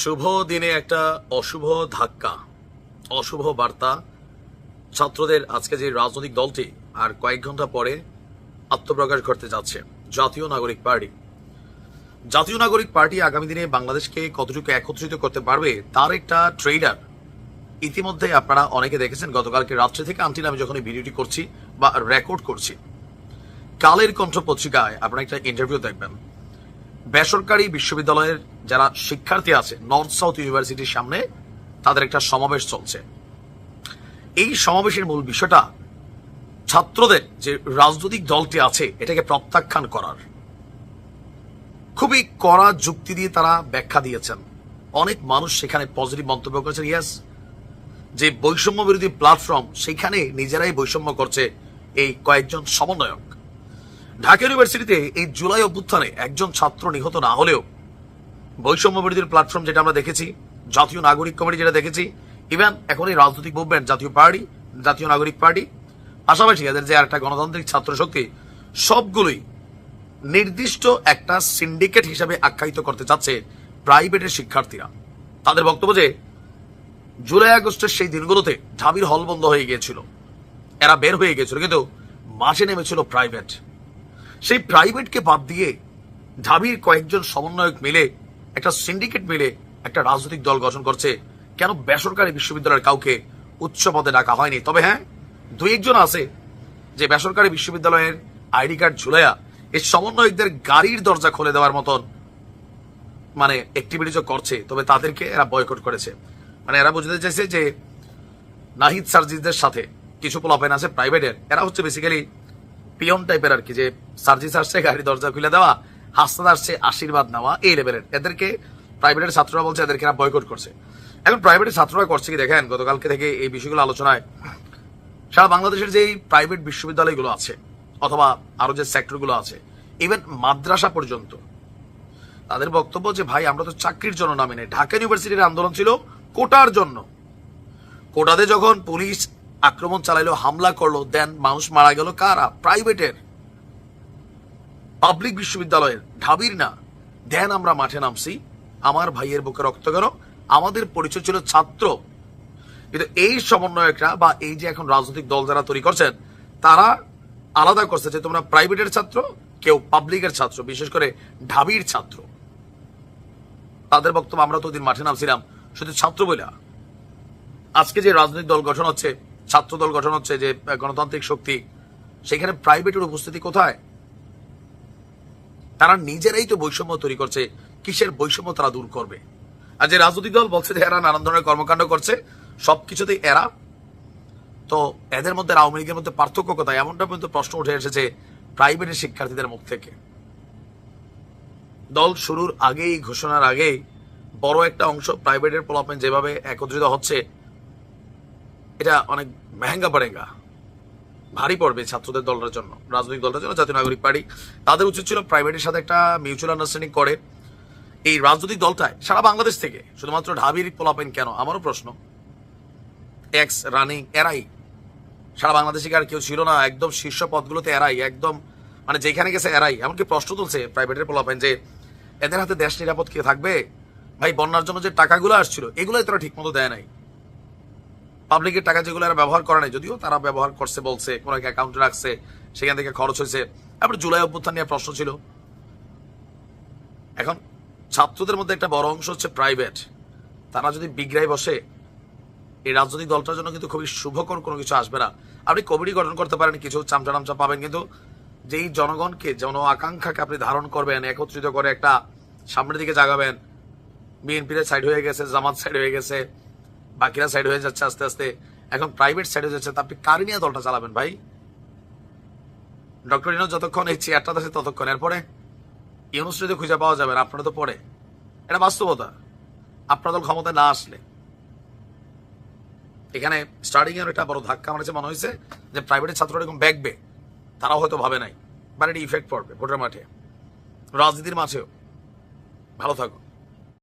শুভ দিনে একটা অশুভ ধাক্কা, অশুভ বার্তা। ছাত্রদের আজকে যে রাজনৈতিক দলটি আর কয়েক ঘণ্টা পরে আত্মপ্রকাশ করতে যাচ্ছে, জাতীয় নাগরিক পার্টি। জাতীয় নাগরিক পার্টি আগামী দিনে বাংলাদেশকে কতটুকু একত্রিত করতে পারবে, তার একটা ট্রেডার ইতিমধ্যে আপনারা অনেকে দেখেছেন, গতকালকে রাত্রে থেকে আনটিল আমি যখন এই ভিডিওটি করছি বা রেকর্ড করছি, কালের কণ্ঠ পত্রিকায় আপনারা একটা ইন্টারভিউ দেখবেন। বেসরকারি বিশ্ববিদ্যালয়ের যারা শিক্ষার্থী আছে নর্থ সাউথ ইউনিভার্সিটির সামনে তাদের একটা সমাবেশ চলছে। এই সমাবেশের মূল বিষয়টা ছাত্রদের যে রাজনৈতিক দলটি আছে, এটাকে প্রত্যাখ্যান করার। খুবই কড়া যুক্তি দিয়ে তারা ব্যাখ্যা দিয়েছেন। অনেক মানুষ সেখানে পজিটিভ মন্তব্য করেছেন ইয়াস যে বৈষম্য বিরোধী প্ল্যাটফর্ম সেখানে নিজেরাই বৈষম্য করছে এই কয়েকজন সমন্বয়ক। ঢাকা ইউনিভার্সিটিতে এই জুলাই অভ্যুত্থানে একজন ছাত্র নিহত না হলেও বৈষম্য বিরোধীর প্ল্যাটফর্ম যেটা আমরা দেখেছি, জাতীয় নাগরিক কমিটি যেটা দেখেছি ইভেন এখন এই রাজনৈতিক মুভমেন্ট জাতীয় পার্টি, জাতীয় নাগরিক পার্টি, পাশাপাশি এদের যে একটা গণতান্ত্রিক ছাত্র শক্তি সবগুলোই নির্দিষ্ট একটা সিন্ডিকেট হিসাবে আখ্যায়িত করতে চাচ্ছে প্রাইভেটের শিক্ষার্থীরা। তাদের বক্তব্য যে, জুলাই আগস্টের সেই দিনগুলোতে ঢাবির হল বন্ধ হয়ে গিয়েছিল। এরা বের হয়ে গিয়েছিল, কিন্তু মাঠে নেমেছিল প্রাইভেট সেই প্রাইভেটকে বাদ দিয়ে ঢাবির কয়েকজন সমন্বয়ক মিলে, একটা সিন্ডিকেট মিলে একটা রাজনৈতিক দল গঠন করছে। কেন বেসরকারি বিশ্ববিদ্যালয়ের কাউকে উচ্চ পদে ডাকা হয়নি? তবে হ্যাঁ দুই একজন আছে যে বেসরকারি বিশ্ববিদ্যালয়ের আইডি কার্ড ঝুলাইয়া এই সমন্বয়কদের গাড়ির দরজা খুলে দেওয়ার মতন মানে অ্যাক্টিভিটিজও করছে। তবে তাদেরকে এরা বয়কট করেছে। মানে এরা বুঝতে চাইছে যে নাহিদ সার্জিসদের সাথে কিছু পোলাপেন আছে প্রাইভেটের এরা হচ্ছে বেসিক্যালি পিয়ন টাইপের আর কি, যে সার্জিস আসছে গাড়ি দরজা খুলে দেওয়া হাসতে আসছে, আশীর্বাদ নেওয়া, এই লেভেলের এদেরকে প্রাইভেটের ছাত্ররা বলছে, এদেরকে এরা বয়কট করছে। এখন প্রাইভেটের ছাত্ররা করছে কি দেখেন, গতকালকে থেকে এই বিষয়গুলো আলোচনায় সারা বাংলাদেশের যে প্রাইভেট বিশ্ববিদ্যালয়গুলো আছে, অথবা আরও যে সেক্টরগুলো আছে ইভেন মাদ্রাসা পর্যন্ত, তাদের বক্তব্য যে ভাই, আমরা তো চাকরির জন্য নামি নাই। ঢাকা ইউনিভার্সিটির আন্দোলন ছিল কোটার জন্য। কোটাতে যখন পুলিশ আক্রমণ চালাইলো হামলা করল, দেন মানুষ মারা গেল কারা? প্রাইভেটের। পাবলিক বিশ্ববিদ্যালয়ের, ঢাবির না। দেন আমরা মাঠে নামছি। আমার ভাইয়ের বুকে রক্ত কেন আমাদের পরিচয় ছিল ছাত্র। কিন্তু এই সমন্বয়করা বা এই যে এখন রাজনৈতিক দল যারা তৈরি করছেন, তারা আলাদা করছে যে তোমরা প্রাইভেটের ছাত্র, কেউ পাবলিকের ছাত্র, বিশেষ করে ঢাবির ছাত্র। তাদের বক্তব্য আমরা তো দিন মাঠে নামছিলাম। শুধু ছাত্র বলে আজকে যে রাজনৈতিক দল গঠন হচ্ছে ছাত্র দল গঠন হচ্ছে যে গণতান্ত্রিক শক্তি, সেখানে প্রাইভেটের উপস্থিতি কোথায়? তারা নিজেরাই তো বৈষম্য তৈরি করছে, কিসের বৈষম্য তারা দূর করবে? আর যে রাজনৈতিক দল বলছে যে এরা নানান ধরনের কর্মকাণ্ড করছে, সবকিছুতেই এরা। তো এদের মধ্যে আওয়ামী লীগের মধ্যে পার্থক্য কোথায়? এমনটা পর্যন্ত প্রশ্ন উঠে এসেছে প্রাইভেটের শিক্ষার্থীদের মুখ থেকে। দল শুরুর আগেই, ঘোষণার আগেই বড় একটা অংশ প্রাইভেটের পোলাপেন যেভাবে একত্রিত হচ্ছে এটা অনেক মেহেঙ্গা পড়েঙ্গা ভারী পড়বে ছাত্রদের দলটার জন্য, রাজনৈতিক দলটার জন্য, জাতীয় নাগরিক পার্টি। তাদের উচিত ছিল প্রাইভেটের সাথে একটা মিউচুয়াল আন্ডারস্ট্যান্ডিং করে। এই রাজনৈতিক দলটায়, সারা বাংলাদেশ থেকে, শুধুমাত্র ঢাবির পোলাপেন কেন? আমারও প্রশ্ন। এক্স রানিং এরাই। সারা বাংলাদেশে আর কেউ ছিল না? একদম শীর্ষ পদগুলোতে এরাই, একদম মানে যেখানে গেছে এরাই। এমনকি প্রশ্ন তুলছে প্রাইভেটের পোলাপেন যে, এদের হাতে দেশ নিরাপদ কে থাকবে? ভাই, বন্যার জন্য যে টাকাগুলো আসছিল, এগুলোই তারা ঠিক মতো দেয় নাই। পাবলিকের টাকা যেগুলো এরা ব্যবহার করে নাই, যদিও তারা ব্যবহার করছে, বলছে, কোনো এক অ্যাকাউন্টে রাখছে, সেখান থেকে খরচ হয়েছে। তারপরে জুলাই অভ্যুত্থান নিয়ে প্রশ্ন ছিল। এখন ছাত্রদের মধ্যে একটা বড় অংশ হচ্ছে প্রাইভেট তারা যদি বিগ্রাই বসে, এই রাজনৈতিক দলটার জন্য কিন্তু খুবই শুভকর কোনো কিছু আসবে না। আপনি কমিটি গঠন করতে পারেন, কিছু চামচা নামচা পাবেন, কিন্তু যেই জনগণকে, জন আকাঙ্ক্ষাকে আপনি ধারণ করবেন, একত্রিত করে একটা সামনের দিকে জাগাবেন, বিএনপির সাইড হয়ে গেছে, জামাত সাইড হয়ে গেছে বাকিরা সাইড হয়ে যাচ্ছে আস্তে আস্তে। এখন প্রাইভেট সাইড হয়ে যাচ্ছে। তা আপনি কার নিয়ে দলটা চালাবেন ভাই? ডক্টর ইনো যতক্ষণ এই চেয়ারটা আছে ততক্ষণ। এরপরে ইউনুস যদি খুঁজে পাওয়া যাবে না, আপনারা তো পরে এটা বাস্তবতা। আপনার দল ক্ষমতায় না আসলে। এখানে স্টার্টিং এর একটা বড় ধাক্কা আমার কাছে মনে হয়েছে যে প্রাইভেটের ছাত্ররা এরকম ব্যাগবে তারাও হয়তো ভাবে নাই। বাট এটা ইফেক্ট পড়বে ভোটের মাঠে। রাজনীতির মাঠেও। ভালো থাকুন।